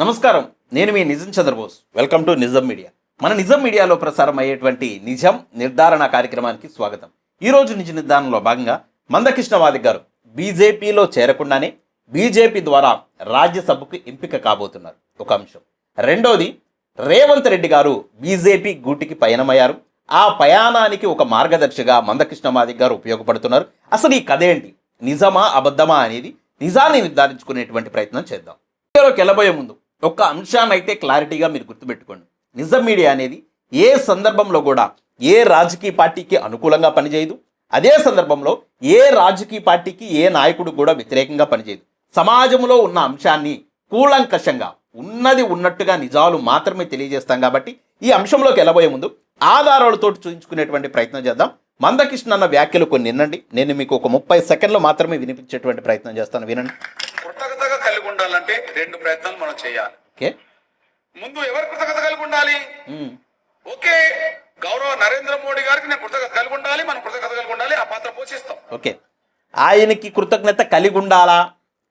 నమస్కారం. నేను మీ నిజం Chandrabose. Welcome to Nijam media. మన నిజం మీడియాలో ప్రసారం అయ్యేటువంటి నిజం నిర్ధారణ కార్యక్రమానికి స్వాగతం. ఈరోజు నిజ నిర్ధారణలో భాగంగా మందకృష్ణవాది గారు బీజేపీలో చేరకుండానే బీజేపీ ద్వారా రాజ్యసభకు ఎంపిక కాబోతున్నారు. ఒక అంశం. రెండోది రేవంత్ రెడ్డి గారు బీజేపీ గూటికి పయనమయ్యారు. ఆ పయానానికి ఒక మార్గదర్శిగా మందకృష్ణమాది గారు ఉపయోగపడుతున్నారు. అసలు ఈ కథ ఏంటి? నిజమా అబద్ధమా అనేది నిజాన్ని నిర్ధారించుకునేటువంటి ప్రయత్నం చేద్దాం. వీడియోలోకి వెళ్ళబోయే ముందు ఒక్క అంశాన్ని అయితే క్లారిటీగా మీరు గుర్తుపెట్టుకోండి. నిజం మీడియా అనేది ఏ సందర్భంలో కూడా ఏ రాజకీయ పార్టీకి అనుకూలంగా పనిచేయదు. అదే సందర్భంలో ఏ రాజకీయ పార్టీకి ఏ నాయకుడు కూడా వ్యతిరేకంగా పనిచేయదు. సమాజంలో ఉన్న అంశాన్ని కూలంకషంగా ఉన్నది ఉన్నట్టుగా నిజాలు మాత్రమే తెలియజేస్తాం కాబట్టి ఈ అంశంలోకి వెళ్ళబోయే ముందు ఆధారాలతో చూపించుకునేటువంటి ప్రయత్నం చేద్దాం. మందకృష్ణ అన్న వ్యాఖ్యలు కొన్ని వినండి. నేను మీకు ఒక ముప్పై సెకండ్లు మాత్రమే వినిపించేటువంటి ప్రయత్నం చేస్తాను. వినండి. ఉండాలంటే రెండు ప్రయత్నాలు మనం చేయాలి. ఓకే. ముందు ఎవరు కృతజ్ఞత కలిగి ఉండాలి. ఓకే గౌరవ నరేంద్ర మోడీ గారికి నేను కృతజ్ఞత కలిగి ఉండాలి మనం కృతజ్ఞత కలిగి ఉండాలి ఆ పాత్ర పోషిస్తాం. ఓకే. ఆయనకి కృతజ్ఞత కలిగి ఉండాలా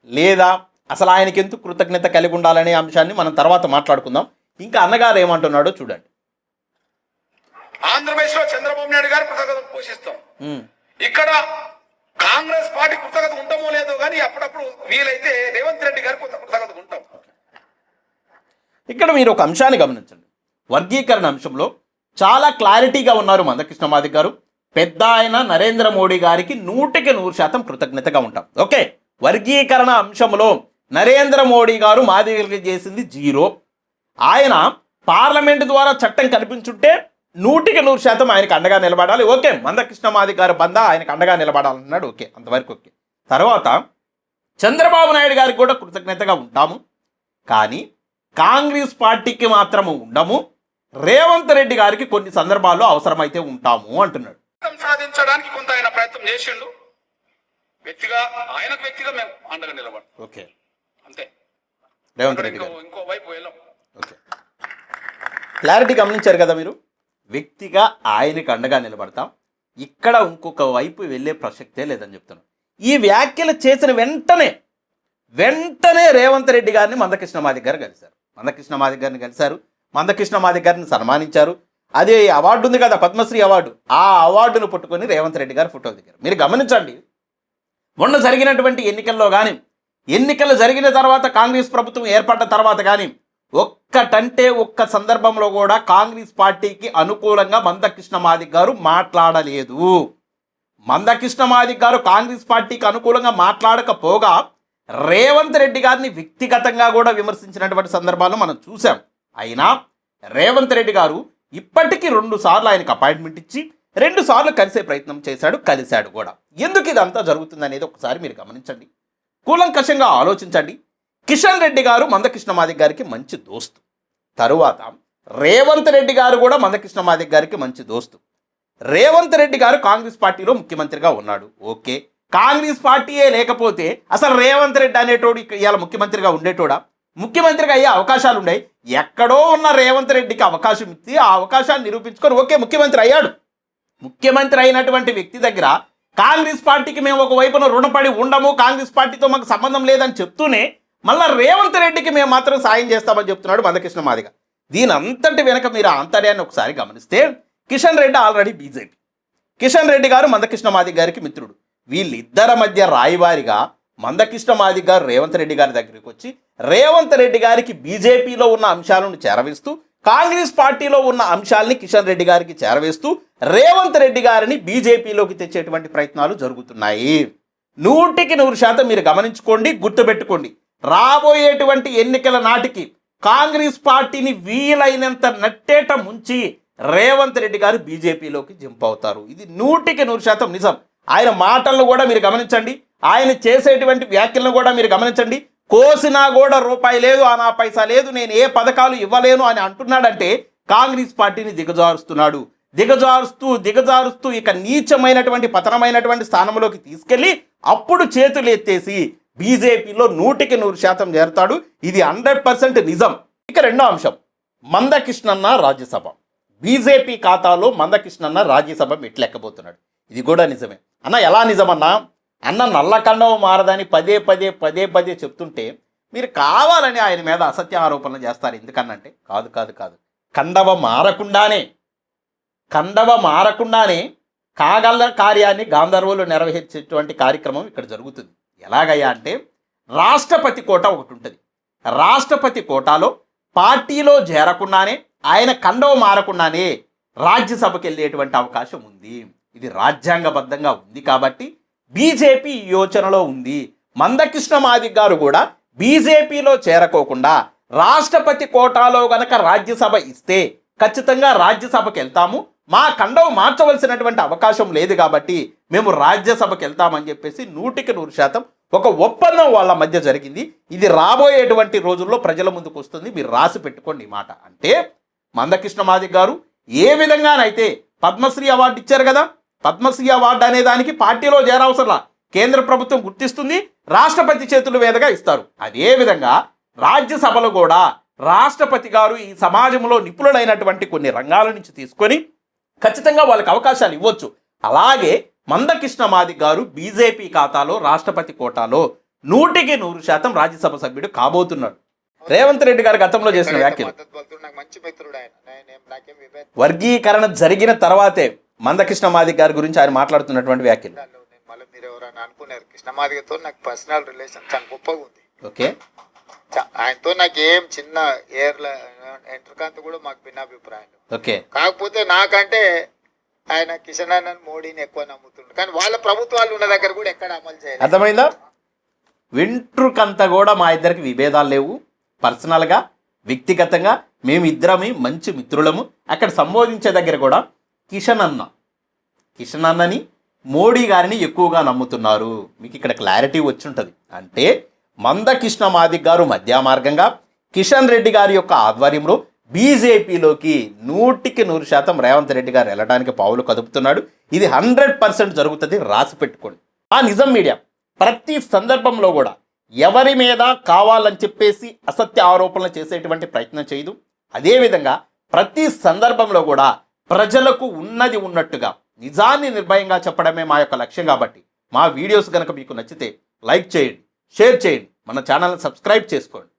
లేదా? అసలు ఆయనకి ఎందుకు కృతజ్ఞత కలిగి ఉండాలనే అంశాన్ని మనం తర్వాత మాట్లాడుకుందాం. ఇంకా అన్నగారు ఏమంటున్నాడో చూడండి. ఆంధ్రప్రదేశ్లో చంద్రబాబు నాయుడు గారు కృతజ్ఞత పోషిస్తాం. ఇక్కడ కాంగ్రెస్ పార్టీ కృతజ్ఞత ఉంటామో లేదో కానీ అప్పుడప్పుడు వీలైతే రేవంత్ రెడ్డి గారికి కృతజ్ఞత ఉంటాం. ఇక్కడ మీరు ఒక అంశాన్ని గమనించండి. వర్గీకరణ అంశంలో చాలా క్లారిటీగా ఉన్నారు మందకృష్ణ మాదిక్ గారు. పెద్ద ఆయన నరేంద్ర మోడీ గారికి నూటికి నూరు శాతం కృతజ్ఞతగా ఉంటాం. ఓకే వర్గీకరణ అంశంలో నరేంద్ర మోడీ గారు మాదిగలకి చేసింది జీరో. ఆయన పార్లమెంట్ ద్వారా చట్టం కల్పించుంటే నూటికి నూరు శాతం ఆయనకు అండగా నిలబడాలి. ఓకే మందకృష్ణ మాదిక్ గారు బంద ఆయనకు అండగా నిలబడాలన్నాడు. ఓకే అంతవరకు ఓకే. తర్వాత చంద్రబాబు నాయుడు గారికి కూడా కృతజ్ఞతగా ఉంటాము. కానీ కాంగ్రెస్ పార్టీకి మాత్రము ఉండము. రేవంత్ రెడ్డి గారికి కొన్ని సందర్భాల్లో అవసరమైతే ఉంటాము అంటున్నాడు. సాధించడానికి కొంత ఆయన ప్రయత్నం చేసిండు. వ్యక్తిగా ఆయనకు వ్యక్తిగా మేము అండగా ఓకే. అంతే. రేవంత్ రెడ్డి గారు. ఇంకో వైపు వెళ్ళాం. ఓకే. క్లారిటీ గమనించారు కదా మీరు? వ్యక్తిగా ఆయనకు అండగా నిలబడతాం. ఇక్కడ ఇంకొక వైపు వెళ్ళే ప్రసక్తే లేదని చెప్తున్నాను. ఈ వ్యాఖ్యలు చేసిన వెంటనే వెంటనే రేవంత్ రెడ్డి గారిని మందకృష్ణ మాదిక్ గారు కలిశారు. మందకృష్ణ మాదిక్ గారిని కలిశారు. మందకృష్ణ మాదిక్ గారిని సన్మానించారు. అదే అవార్డు ఉంది కదా పద్మశ్రీ అవార్డు. ఆ అవార్డును పట్టుకొని రేవంత్ రెడ్డి గారు ఫోటో దిగారు. మీరు గమనించండి మొన్న జరిగినటువంటి ఎన్నికల్లో కానీ ఎన్నికలు జరిగిన తర్వాత కాంగ్రెస్ ప్రభుత్వం ఏర్పడ్డ తర్వాత కానీ ఒక్కటంటే ఒక్క సందర్భంలో కూడా కాంగ్రెస్ పార్టీకి అనుకూలంగా మందకృష్ణ మాదిక్ గారు మాట్లాడలేదు. మందకృష్ణ మాదిక్ గారు కాంగ్రెస్ పార్టీకి అనుకూలంగా మాట్లాడకపోగా రేవంత్ రెడ్డి గారిని వ్యక్తిగతంగా కూడా విమర్శించినటువంటి సందర్భాలు మనం చూసాం అయినా రేవంత్ రెడ్డి గారు ఇప్పటికీ రెండు సార్లు ఆయనకు అపాయింట్మెంట్ ఇచ్చి రెండు సార్లు కలిసే ప్రయత్నం చేశాడు కలిశాడు కూడా. ఎందుకు ఇదంతా జరుగుతుంది అనేది ఒకసారి మీరు గమనించండి. కూలంకషంగా ఆలోచించండి. కిషన్ రెడ్డి గారు మందకృష్ణ మాదిక్ గారికి మంచి దోస్తు. తరువాత రేవంత్ రెడ్డి గారు కూడా మందకృష్ణ మాదిక్ గారికి మంచి దోస్తు. రేవంత్ రెడ్డి గారు కాంగ్రెస్ పార్టీలో ముఖ్యమంత్రిగా ఉన్నాడు. ఓకే. కాంగ్రెస్ పార్టీయే లేకపోతే అసలు రేవంత్ రెడ్డి అనేటోడు ఇవాళ ముఖ్యమంత్రిగా ఉండేటోడా? ముఖ్యమంత్రిగా అయ్యే అవకాశాలు ఉన్నాయి. ఎక్కడో ఉన్న రేవంత్ రెడ్డికి అవకాశం ఇచ్చి ఆ అవకాశాన్ని నిరూపించుకొని ఓకే ముఖ్యమంత్రి అయ్యాడు. ముఖ్యమంత్రి అయినటువంటి వ్యక్తి దగ్గర కాంగ్రెస్ పార్టీకి మేము ఒక వైపున రుణపడి ఉండము కాంగ్రెస్ పార్టీతో మాకు సంబంధం లేదని చెప్తూనే మళ్ళా రేవంత్ రెడ్డికి మేము మాత్రం సాయం చేస్తామని చెప్తున్నాడు మందకృష్ణ మాదిగ. దీని అంతటి వెనక మీరు ఆంతర్యాన్ని ఒకసారి గమనిస్తే కిషన్ రెడ్డి ఆల్రెడీ బీజేపీ. కిషన్ రెడ్డి గారు మందకృష్ణ మాదిగ గారికి మిత్రుడు. వీళ్ళిద్దరి మధ్య రాయివారిగా మందకృష్ణ మాదిగ గారు రేవంత్ రెడ్డి గారి దగ్గరికి వచ్చి రేవంత్ రెడ్డి గారికి బీజేపీలో ఉన్న అంశాలను చేరవేస్తూ కాంగ్రెస్ పార్టీలో ఉన్న అంశాలని కిషన్ రెడ్డి గారికి చేరవేస్తూ రేవంత్ రెడ్డి గారిని బీజేపీలోకి తెచ్చేటువంటి ప్రయత్నాలు జరుగుతున్నాయి. నూటికి నూరు శాతం మీరు గమనించుకోండి గుర్తుపెట్టుకోండి. రాబోయేటువంటి ఎన్నికల నాటికి కాంగ్రెస్ పార్టీని వీలైనంత నట్టేట ముంచి రేవంత్ రెడ్డి గారు బీజేపీలోకి జంప్ అవుతారు. ఇది నూటికి నూరు శాతం నిజం. ఆయన మాటలను కూడా మీరు గమనించండి. ఆయన చేసేటువంటి వ్యాఖ్యలను కూడా మీరు గమనించండి. కోసినా కూడా రూపాయి లేదు ఆ నా పైసా లేదు నేను ఏ పథకాలు ఇవ్వలేను అని అంటున్నాడంటే కాంగ్రెస్ పార్టీని దిగజారుస్తున్నాడు. దిగజారుస్తూ దిగజారుస్తూ ఇక నీచమైనటువంటి పతనమైనటువంటి స్థానంలోకి తీసుకెళ్ళి అప్పుడు చేతులు ఎత్తేసి బీజేపీలో నూటికి నూరు శాతం చేరతాడు. ఇది హండ్రెడ్ పర్సెంట్ నిజం. ఇక రెండో అంశం. మందకృష్ణన్న రాజ్యసభ. బీజేపీ ఖాతాలో మందకృష్ణన్న రాజ్యసభ మెట్లెక్కబోతున్నాడు. ఇది కూడా నిజమే. అన్న ఎలా నిజమన్నా? అన్న నల్లకండవ మారదని పదే పదే పదే పదే చెప్తుంటే మీరు కావాలని ఆయన మీద అసత్య ఆరోపణలు చేస్తారు. ఎందుకన్నంటే కాదు కాదు కాదు. కండవ మారకుండానే కండవ మారకుండానే కాగల కార్యాన్ని గాంధర్వులు నెరవేర్చేటువంటి కార్యక్రమం ఇక్కడ జరుగుతుంది. ఎలాగయ్యా అంటే రాష్ట్రపతి కోట ఒకటి ఉంటుంది రాష్ట్రపతి కోటాలో పార్టీలో చేరకుండానే ఆయన కండవ మారకుండానే రాజ్యసభకి వెళ్ళేటువంటి అవకాశం ఉంది ఇది రాజ్యాంగబద్ధంగా ఉంది కాబట్టి బీజేపీ యోచనలో ఉంది. మందకృష్ణ మాదిక్ గారు కూడా బీజేపీలో చేరకోకుండా రాష్ట్రపతి కోటాలో గనక రాజ్యసభ ఇస్తే ఖచ్చితంగా రాజ్యసభకి వెళ్తాము మా కండవు మార్చవలసినటువంటి అవకాశం లేదు కాబట్టి మేము రాజ్యసభకి వెళ్తామని చెప్పేసి నూటికి నూరు శాతం ఒక ఒప్పందం వాళ్ళ మధ్య జరిగింది. ఇది రాబోయేటువంటి రోజుల్లో ప్రజల ముందుకు వస్తుంది. మీరు రాసి పెట్టుకోండి మాట. అంటే మందకృష్ణ మాదిక్ గారు ఏ విధంగానైతే పద్మశ్రీ అవార్డు ఇచ్చారు కదా పద్మశ్రీ అవార్డు అనే దానికి పార్టీలో చేరవసరంలా కేంద్ర ప్రభుత్వం గుర్తిస్తుంది. రాష్ట్రపతి చేతుల మీదుగా ఇస్తారు. అదే విధంగా రాజ్యసభలో కూడా రాష్ట్రపతి గారు ఈ సమాజంలో నిపుణులైనటువంటి కొన్ని రంగాల నుంచి తీసుకొని ఖచ్చితంగా వాళ్ళకి అవకాశాలు ఇవ్వచ్చు. అలాగే మందకృష్ణ మాదిక్ గారు బీజేపీ ఖాతాలో రాష్ట్రపతి కోటాలో నూటికి నూరు శాతం రాజ్యసభ సభ్యుడు కాబోతున్నాడు. రేవంత్ రెడ్డి గారు గతంలో చేసిన వ్యాఖ్యలు. వర్గీకరణ జరిగిన తర్వాతే మందకృష్ణ మాదిక్ గారి గురించి ఆయన మాట్లాడుతున్నటువంటి వ్యాఖ్యలు. మళ్ళీ మీరు ఎవరైనా అనుకున్నారు కృష్ణమాదిగతో నాకు పర్సనల్ రిలేషన్ చాలా గొప్పగా ఉంది. ఓకే. ఆయనతో నాకు ఏం చిన్న ఎయిర్ల ఎంట్రకాంత్ కూడా మాకు భిన్నాభిప్రాయం. ఓకే. కాకపోతే నాకంటే ఆయన కిషన్ అన్న మోడీని ఎక్కువ నమ్ముతుండు. కానీ వాళ్ళ ప్రభుత్వాలు ఉన్న దగ్గర కూడా ఎక్కడ అమలు చేయలేదు. అర్థమైందా? వెంట్రుకంతా కూడా మా ఇద్దరికి విభేదాలు లేవు. పర్సనల్గా వ్యక్తిగతంగా మేమిద్దరమే మంచి మిత్రులము. అక్కడ సంబోధించే దగ్గర కూడా కిషన్ అన్న. కిషన్ అన్నని మోడీ గారిని ఎక్కువగా నమ్ముతున్నారు. మీకు ఇక్కడ క్లారిటీ వచ్చి ఉంటుంది. అంటే మందకృష్ణ మాదిక్ గారు మధ్య మార్గంగా కిషన్ రెడ్డి గారి యొక్క ఆధ్వర్యంలో బీజేపీలోకి నూటికి నూరు శాతం రేవంత్ రెడ్డి గారు వెళ్ళడానికి పావులు కదుపుతున్నాడు. ఇది హండ్రెడ్ పర్సెంట్ జరుగుతుంది రాసి పెట్టుకోండి. ఆ నిజం మీడియా ప్రతి సందర్భంలో కూడా ఎవరి మీద కావాలని చెప్పేసి అసత్య ఆరోపణలు చేసేటువంటి ప్రయత్నం చేయదు. అదేవిధంగా ప్రతి సందర్భంలో కూడా ప్రజలకు ఉన్నది ఉన్నట్టుగా నిజాన్ని నిర్భయంగా చెప్పడమే మా యొక్క లక్ష్యం కాబట్టి మా వీడియోస్ కనుక మీకు నచ్చితే లైక్ చేయండి. షేర్ చేయండి. మన ఛానల్ని సబ్స్క్రైబ్ చేసుకోండి.